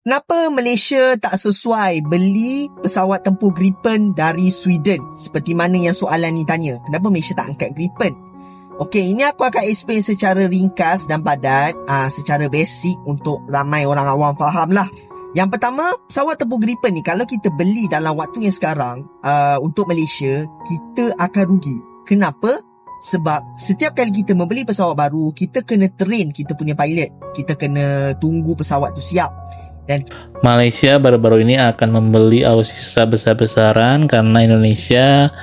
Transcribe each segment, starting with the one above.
Kenapa Malaysia tak sesuai beli pesawat tempur Gripen dari Sweden? Seperti mana yang soalan ni tanya. Kenapa Malaysia tak angkat Gripen? Okey, ini aku akan explain secara ringkas dan padat, uh, secara basic untuk ramai orang awam faham lah. Yang pertama, pesawat tempur Gripen ni kalau kita beli dalam waktu yang sekarang uh, untuk Malaysia, kita akan rugi. Kenapa? Sebab setiap kali kita membeli pesawat baru, kita kena train kita punya pilot. Kita kena tunggu pesawat tu siap. Dan Malaysia baru-baru ini akan membeli alutsista besar-besaran karena Indonesia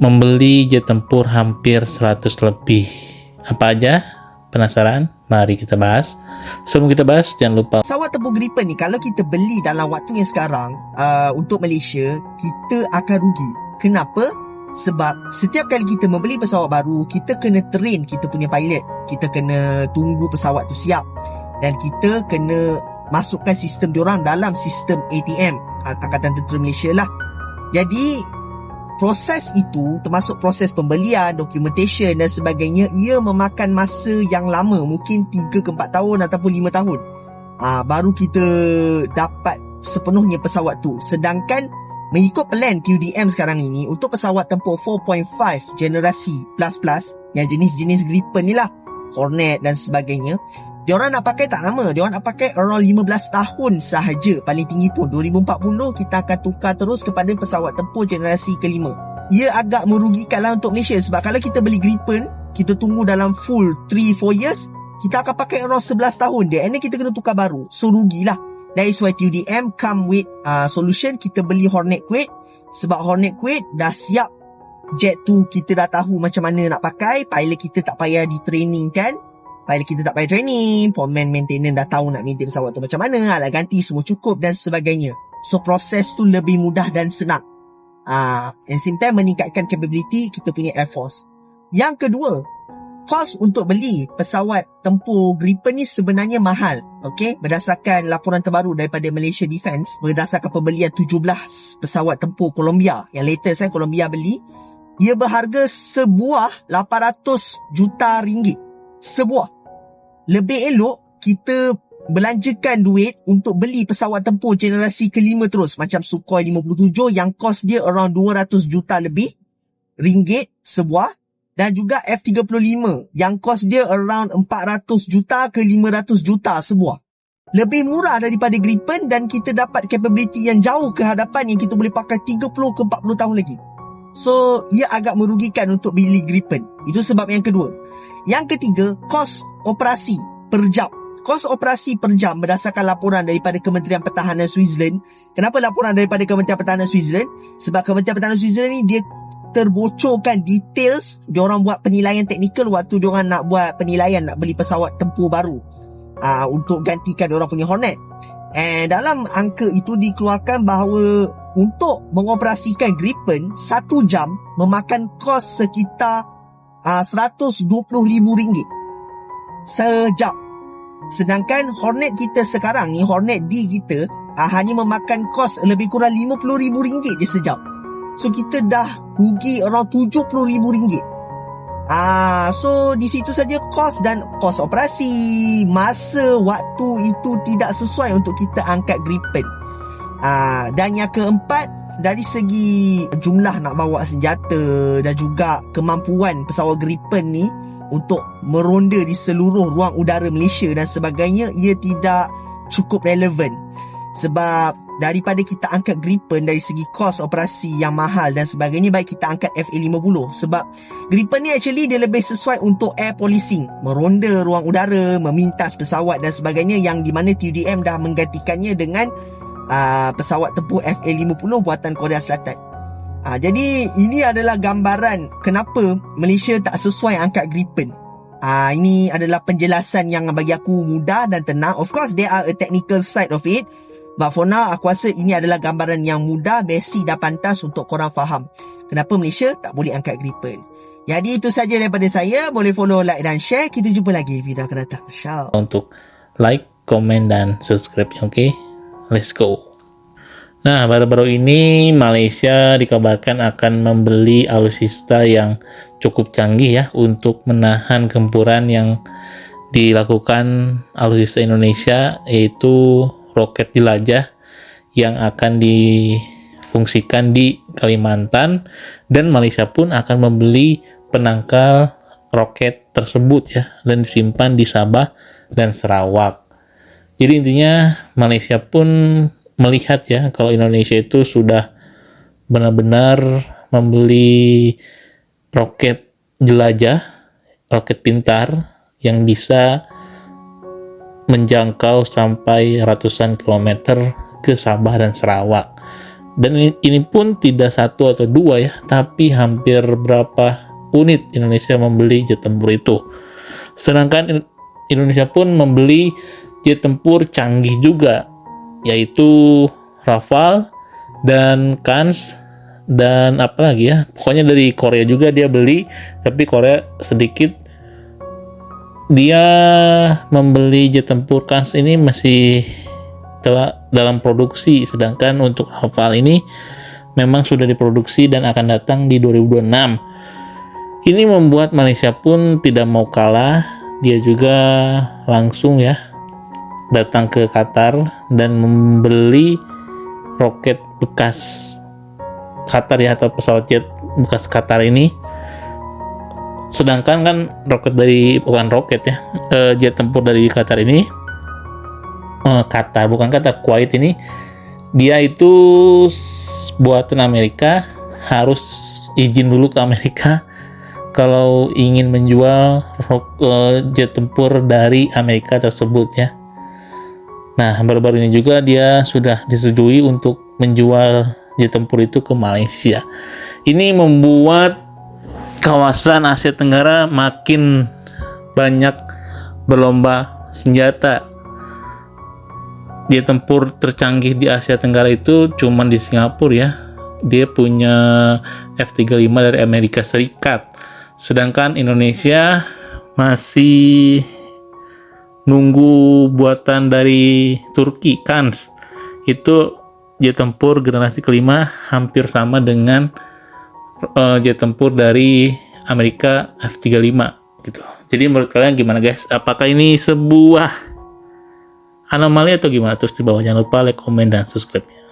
membeli jet tempur hampir 100 lebih. Apa aja? Penasaran? Mari kita bahas. Sebelum kita bahas, jangan lupa. Pesawat tempur Gripen ni, kalau kita beli dalam waktu yang sekarang, uh, untuk Malaysia, kita akan rugi. Kenapa? Sebab setiap kali kita membeli pesawat baru, kita kena train kita punya pilot. Kita kena tunggu pesawat tu siap. Dan kita kena masukkan sistem diorang dalam sistem ATM. Angkatan Tentera Malaysia lah. Jadi, proses itu termasuk proses pembelian, documentation dan sebagainya, ia memakan masa yang lama. Mungkin 3 ke 4 tahun ataupun 5 tahun. Ha, baru kita dapat sepenuhnya pesawat tu. Sedangkan Mengikut plan QDM sekarang ini untuk pesawat tempur 4.5 generasi plus plus yang jenis-jenis Gripen ni lah, Hornet dan sebagainya, diorang nak pakai tak lama, diorang nak pakai around 15 tahun sahaja. Paling tinggi pun. 2040 kita akan tukar terus kepada pesawat tempur generasi kelima. Ia agak merugikan lah untuk Malaysia. Sebab kalau kita beli Gripen, kita tunggu dalam full 3-4 years, kita akan pakai around 11 tahun. Dia and then kita kena tukar baru. So rugilah. That is why TUDM come with uh, solution. Kita beli Hornet Quid sebab Hornet Quid dah siap. Jet tu kita dah tahu macam mana nak pakai. Pilot kita tak payah di training kan pilot kita tak payah training pomen maintenance dah tahu nak maintain pesawat tu macam mana alat ganti semua cukup dan sebagainya so proses tu lebih mudah dan senang uh, and same time meningkatkan capability kita punya air force yang kedua kos untuk beli pesawat tempur Gripen ni sebenarnya mahal. Okey, berdasarkan laporan terbaru daripada Malaysia Defence, berdasarkan pembelian 17 pesawat tempur Columbia yang latest kan Columbia beli, ia berharga sebuah 800 juta ringgit. Sebuah. Lebih elok kita belanjakan duit untuk beli pesawat tempur generasi kelima terus macam Sukhoi 57 yang kos dia around 200 juta lebih ringgit sebuah dan juga F35 yang kos dia around 400 juta ke 500 juta sebuah. Lebih murah daripada Gripen dan kita dapat capability yang jauh ke hadapan yang kita boleh pakai 30 ke 40 tahun lagi. So, ia agak merugikan untuk beli Gripen. Itu sebab yang kedua. Yang ketiga, kos operasi per jam. Kos operasi per jam berdasarkan laporan daripada Kementerian Pertahanan Switzerland. Kenapa laporan daripada Kementerian Pertahanan Switzerland? Sebab Kementerian Pertahanan Switzerland ni dia terbocorkan details dia orang buat penilaian teknikal waktu dia orang nak buat penilaian nak beli pesawat tempur baru uh, untuk gantikan dia orang punya Hornet. And dalam angka itu dikeluarkan bahawa untuk mengoperasikan Gripen satu jam memakan kos sekitar uh, RM120,000 sejam. Sedangkan Hornet kita sekarang ni, Hornet D kita uh, hanya memakan kos lebih kurang RM50,000 je sejam. So kita dah rugi around RM70,000. Ah, so di situ saja kos dan kos operasi, masa waktu itu tidak sesuai untuk kita angkat Gripen. Ah, dan yang keempat dari segi jumlah nak bawa senjata dan juga kemampuan pesawat Gripen ni untuk meronda di seluruh ruang udara Malaysia dan sebagainya ia tidak cukup relevan. Sebab daripada kita angkat Gripen dari segi kos operasi yang mahal dan sebagainya baik kita angkat FA50 sebab Gripen ni actually dia lebih sesuai untuk air policing. Meronda ruang udara memintas pesawat dan sebagainya yang di mana TUDM dah menggantikannya dengan uh, pesawat tempur FA50 buatan Korea Selatan uh, jadi ini adalah gambaran kenapa Malaysia tak sesuai angkat Gripen uh, ini adalah penjelasan yang bagi aku mudah dan tenang of course there are a technical side of it But for now, aku rasa ini adalah gambaran yang mudah, basic dan pantas untuk korang faham. Kenapa Malaysia tak boleh angkat Gripen. Jadi itu saja daripada saya. Boleh follow, like dan share. Kita jumpa lagi video akan datang. Ciao. Untuk like, komen dan subscribe. Okay? Let's go. Nah, baru-baru ini Malaysia dikabarkan akan membeli alusista yang cukup canggih ya untuk menahan gempuran yang dilakukan alusista Indonesia yaitu roket jelajah yang akan difungsikan di Kalimantan dan Malaysia pun akan membeli penangkal roket tersebut ya dan disimpan di Sabah dan Sarawak. Jadi intinya Malaysia pun melihat ya kalau Indonesia itu sudah benar-benar membeli roket jelajah, roket pintar yang bisa menjangkau sampai ratusan kilometer ke Sabah dan Sarawak. Dan ini, ini pun tidak satu atau dua ya, tapi hampir berapa unit Indonesia membeli jet tempur itu. Sedangkan Indonesia pun membeli jet tempur canggih juga, yaitu Rafale dan Kans dan apa lagi ya? Pokoknya dari Korea juga dia beli tapi Korea sedikit. Dia membeli jet tempur Kans ini masih dalam produksi sedangkan untuk Rafale ini memang sudah diproduksi dan akan datang di 2026 ini membuat Malaysia pun tidak mau kalah. Dia juga langsung ya datang ke Qatar dan membeli roket bekas Qatar ya atau pesawat jet bekas Qatar ini. Sedangkan kan roket dari bukan roket ya uh, jet tempur dari Qatar ini uh, Qatar bukan kata Kuwait ini dia itu buatan Amerika harus izin dulu ke Amerika kalau ingin menjual uh, jet tempur dari Amerika tersebut ya Nah, baru-baru ini juga dia sudah disetujui untuk menjual jet tempur itu ke Malaysia. Ini membuat kawasan Asia Tenggara makin banyak berlomba senjata. Jet tempur tercanggih di Asia Tenggara itu cuma di Singapura ya. Dia punya F-35 dari Amerika Serikat. Sedangkan Indonesia masih nunggu buatan dari Turki, Kans. Itu jet tempur generasi kelima hampir sama dengan uh, jet tempur dari Amerika F-35 gitu. Jadi menurut kalian gimana guys? Apakah ini sebuah anomali atau gimana? Terus di bawah jangan lupa like, komen, dan subscribe-nya.